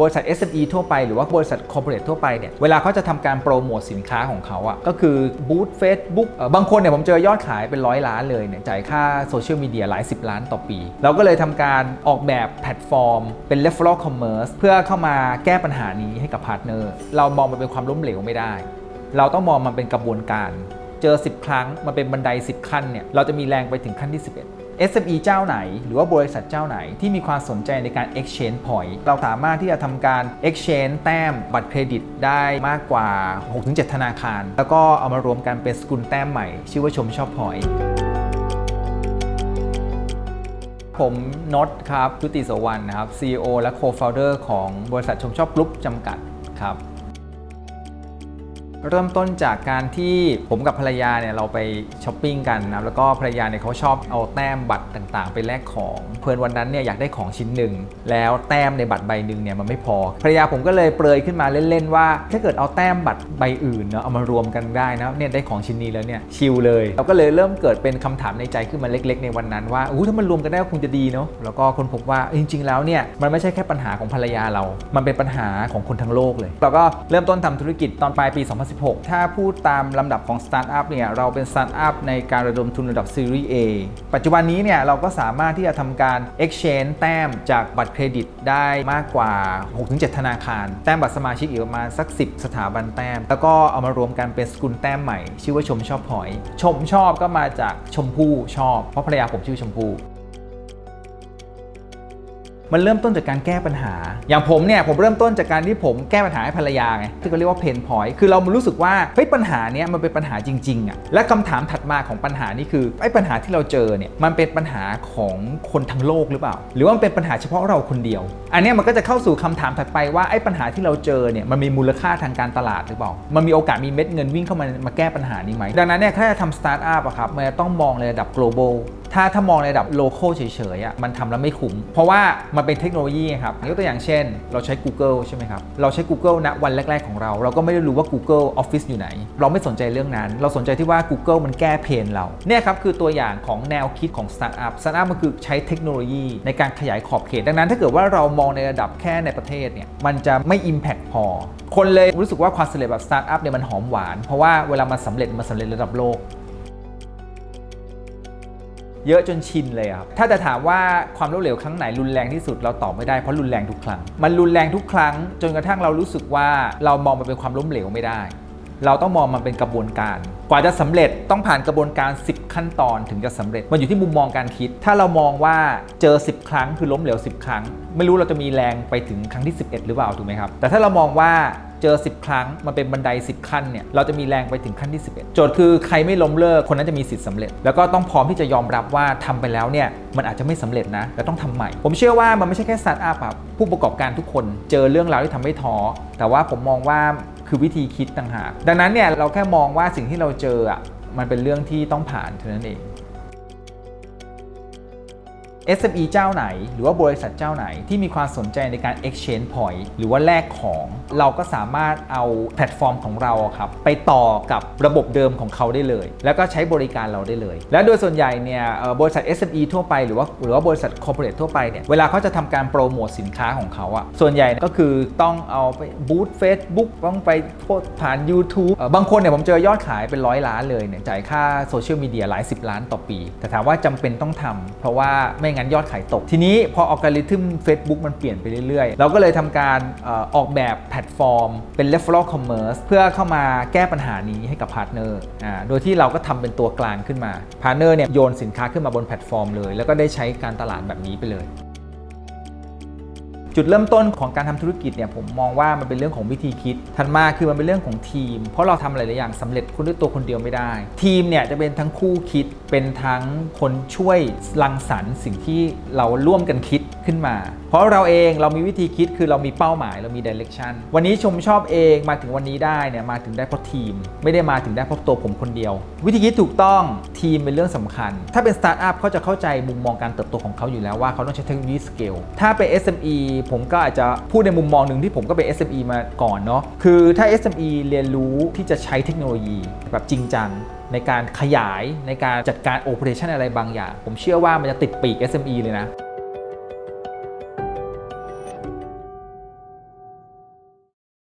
บริษัท SME ทั่วไปหรือว่าบริษัท corporate ทั่วไปเนี่ยเวลาเขาจะทำการโปรโมทสินค้าของเขาอะ่ะก็คือบูธ Facebook เอ่อบางคนเนี่ยผมเจอยอดขายเป็นร้อยล้านเลยเนี่ยจ่ายค่าโซเชียลมีเดียหลาย 10 ล้านต่อปี เราก็เลยทำการออกแบบแพลตฟอร์ม เป็น referral commerce เพื่อเข้ามาแก้ปัญหานี้ให้กับพาร์ทเนอร์เรามองมันเป็นความล้มเหลวไม่ได้ เราต้องมองมันเป็นกระบวนการ เจอ 10 ครั้งมันเป็นบันได 10 ขั้นเนี่ยเราจะมีแรงไปถึงขั้นที่ 11 SME เจ้าไหน หรือว่าบริษัทเจ้าไหนที่มีความสนใจในการ exchange point เราสามารถที่จะทำการ exchange แต้มบัตรเครดิตได้มากกว่า 6-7 ธนาคาร แล้วก็เอามารวมกันเป็นสกุลแต้มใหม่ ชื่อว่าชมชอบพอยผมนดครับจุติโสวรรณนะครับ CEO และ Co-founder ของบริษัทชมชอบกรุ๊ปจำกัดครับ เริ่มต้นจากการที่ผมกับภรรยาเนี่ยเราไปช้อปปิ้งกันนะแล้วก็ภรรยาเนี่ยเขาชอบเอาแต้มบัตรต่างๆ ไปแลกของ เพื่อนวันนั้นเนี่ยอยากได้ของชิ้นหนึ่งแล้วแต้มในบัตรใบหนึ่งเนี่ยมันไม่พอ ภรรยาผมก็เลยเปรยขึ้นมาเล่นๆว่า ถ้าเกิดเอาแต้มบัตรใบอื่นเนาะเอามารวมกันได้นะเนี่ยได้ของชิ้นนี้แล้วเนี่ยชิลเลยเราก็เลยเริ่มเกิดเป็นคำถามในใจขึ้นมาเล็ก ๆ ในวันนั้นว่าอู้ถ้ามันรวมกันได้ก็คงจะดีเนาะแล้วก็คนพบว่าจริง ๆ แล้วเนี่ยมันไม่ใช่แค่ปัญหาของภรรยาเรา มันเป็นปัญหาของคนทั้งโลกเลย เราก็เริ่มต้นทำธุรกิจตอนปลายปี2016 ถ้าพูดตามลำดับของสตาร์ทอัพเนี่ยเราเป็นสตาร์ทอัพในการระดมทุนระดับซีรีส์ A ปัจจุบันนี้เนี่ยเราก็สามารถที่จะทำการ exchange แต้มจากบัตรเครดิตได้มากกว่า 6-7 ธนาคาร แต้มบัตรสมาชิกอีกประมาณสัก 10 สถาบันแต้ม แล้วก็เอามารวมกันเป็นสกุลแต้มใหม่ ชื่อว่าชมชอบพอย ชมชอบก็มาจากชมพู่ชอบ เพราะภรรยาผมชื่อชมพู่มันเริ่มต้นจากการแก้ปัญหา อย่างผมเนี่ยผมเริ่มต้นจากการที่ผมแก้ปัญหาให้ภรรยาไงที่เขาเรียกว่าเพนพอยต์คือเรารู้สึกว่าเฮ้ยปัญหาเนี้ยมันเป็นปัญหาจริงๆอะและคำถามถัดมาของปัญหานี่คือไอ้ปัญหาที่เราเจอเนี่ยมันเป็นปัญหาของคนทั้งโลกหรือเปล่า หรือว่ามันเป็นปัญหาเฉพาะเราคนเดียว อันนี้มันก็จะเข้าสู่คำถามถัดไปว่าไอ้ปัญหาที่เราเจอเนี่ยมันมีมูลค่าทางการตลาดหรือเปล่า มันมีโอกาสมีเม็ดเงินวิ่งเข้ามามาแก้ปัญหานี้ไหมดังนั้นเนี่ยถ้าจะทำสตาร์ทอัพอะครับมันจะต้องมองในระดับ global ถ้าถ้ามองในระดับโลเคอลเฉยๆอะมันทำแล้วไม่คุ้มเพราะว่ามันเป็นเทคโนโลยีครับยกตัวอย่างเช่น เราใช้ Google ใช่ไหมครับ เราใช้ Google ณวันแรก ๆของเรา เราก็ไม่ได้รู้ว่า Google Office อยู่ไหน เราไม่สนใจเรื่องนั้น เราสนใจที่ว่า Google มันแก้เพนเราเนี่ยครับคือตัวอย่างของแนวคิดของสตาร์ทอัพสตาร์ทอัพมันคือใช้เทคโนโลยีในการขยายขอบเขต ดังนั้นถ้าเกิดว่าเรามองในระดับแค่ในประเทศเนี่ยมันจะไม่ Impact พอ คนเลยรู้สึกว่าความสำเร็จแบบสตาร์ทอัพเนี่ยมันหอมหวานเพราะว่าเวลามันสำเร็จมันสำเร็จระดับโลก เยอะจนชินเลยครับ ถ้าจะถามว่าความล้มเหลวครั้งไหนรุนแรงที่สุดเราตอบไม่ได้เพราะรุนแรงทุกครั้ง มันรุนแรงทุกครั้ง จนกระทั่งเรารู้สึกว่าเรามองมันเป็นความล้มเหลวไม่ได้ เราต้องมองมันเป็นกระบวนการ กว่าจะสำเร็จต้องผ่านกระบวนการ 10 ขั้นตอนถึงจะสำเร็จ มันอยู่ที่มุมมองการคิด ถ้าเรามองว่าเจอ 10 ครั้งคือล้มเหลว 10 ครั้ง ไม่รู้เราจะมีแรงไปถึงครั้งที่ 11 หรือเปล่าถูกไหมครับ แต่ถ้าเรามองว่า เจอ 10 ครั้ง มันเป็นบันได 10 ขั้นเนี่ยเราจะมีแรงไปถึงขั้นที่ 11 โจทย์คือใครไม่ล้มเลิกคนนั้นจะมีสิทธิ์สำเร็จ แล้วก็ต้องพร้อมที่จะยอมรับว่าทำไปแล้วเนี่ยมันอาจจะไม่สำเร็จนะแล้วต้องทำใหม่ ผมเชื่อว่ามันไม่ใช่แค่สตาร์ทอัพครับผู้ประกอบการทุกคนเจอเรื่องราวที่ทำให้ท้อแต่ว่าผมมองว่าคือวิธีคิดต่างหาก ดังนั้นเนี่ยเราแค่มองว่าสิ่งที่เราเจออะมันเป็นเรื่องที่ต้องผ่านเท่านั้นเอง SME เจ้าไหน หรือว่าบริษัทเจ้าไหนที่มีความสนใจในการ exchange point หรือว่าแลกของ เราก็สามารถเอาแพลตฟอร์มของเราครับไปต่อกับระบบเดิมของเขาได้เลย แล้วก็ใช้บริการเราได้เลย และโดยส่วนใหญ่เนี่ยบริษัท SME ทั่วไปหรือว่าหรือว่าบริษัท corporate ทั่วไปเนี่ยเวลาเขาจะทำการโปรโมทสินค้าของเขาอะส่วนใหญ่ก็คือต้องเอาไปบูธ Facebook ต้องไปโพสผ่าน YouTube บางคนเนี่ยผมเจอยอดขายเป็นร้อยล้านเลยเนี่ยจ่ายค่าโซเชียลมีเดียหลาย10ล้านต่อปี แต่ถามว่าจำเป็นต้องทำเพราะว่าไม่งั้นยอดขายตก ทีนี้พออัลกอริทึม Facebook มันเปลี่ยนไปเรื่อยๆ เราก็เลยทำการออกแบบแพลตฟอร์ม เป็น referral commerce เพื่อเข้ามาแก้ปัญหานี้ให้กับพาร์ทเนอร์อ่าโดยที่เราก็ทำเป็นตัวกลางขึ้นมาพาร์ทเนอร์เนี่ยโยนสินค้าขึ้นมาบนแพลตฟอร์มเลย แล้วก็ได้ใช้การตลาดแบบนี้ไปเลย จุดเริ่มต้นของการทำธุรกิจเนี่ยผมมองว่ามันเป็นเรื่องของวิธีคิดถัดมาคือมันเป็นเรื่องของทีม เพราะเราทำหลายๆอย่างสำเร็จคนด้วยตัวคนเดียวไม่ได้ ทีมเนี่ยจะเป็นทั้งคู่คิดเป็นทั้งคนช่วยรังสรรค์สิ่งที่เราร่วมกันคิดขึ้นมา เพราะเราเองเรามีวิธีคิดคือเรามีเป้าหมายเรามีดิเรกชันวันนี้ชมชอบเองมาถึงวันนี้ได้เนี่ยมาถึงได้เพราะทีม ไม่ได้มาถึงได้เพราะตัวผมคนเดียว วิธีคิดถูกต้องทีมเป็นเรื่องสำคัญ ถ้าเป็นสตาร์ทอัพเขาจะเข้าใจมุมมองการเติบโตของเขาอยู่แล้วว่าเขาต้องใช้เทคโนโลยีสเกลถ้าเป็น SME ผมก็อาจจะพูดในมุมมองหนึ่งที่ผมก็เป็น SME มาก่อนเนาะคือถ้า SME เรียนรู้ที่จะใช้เทคโนโลยีแบบจริงจังในการขยายในการจัดการโอเปอเรชันอะไรบางอย่าง ผมเชื่อว่ามันจะติดปีก SME เลยนะ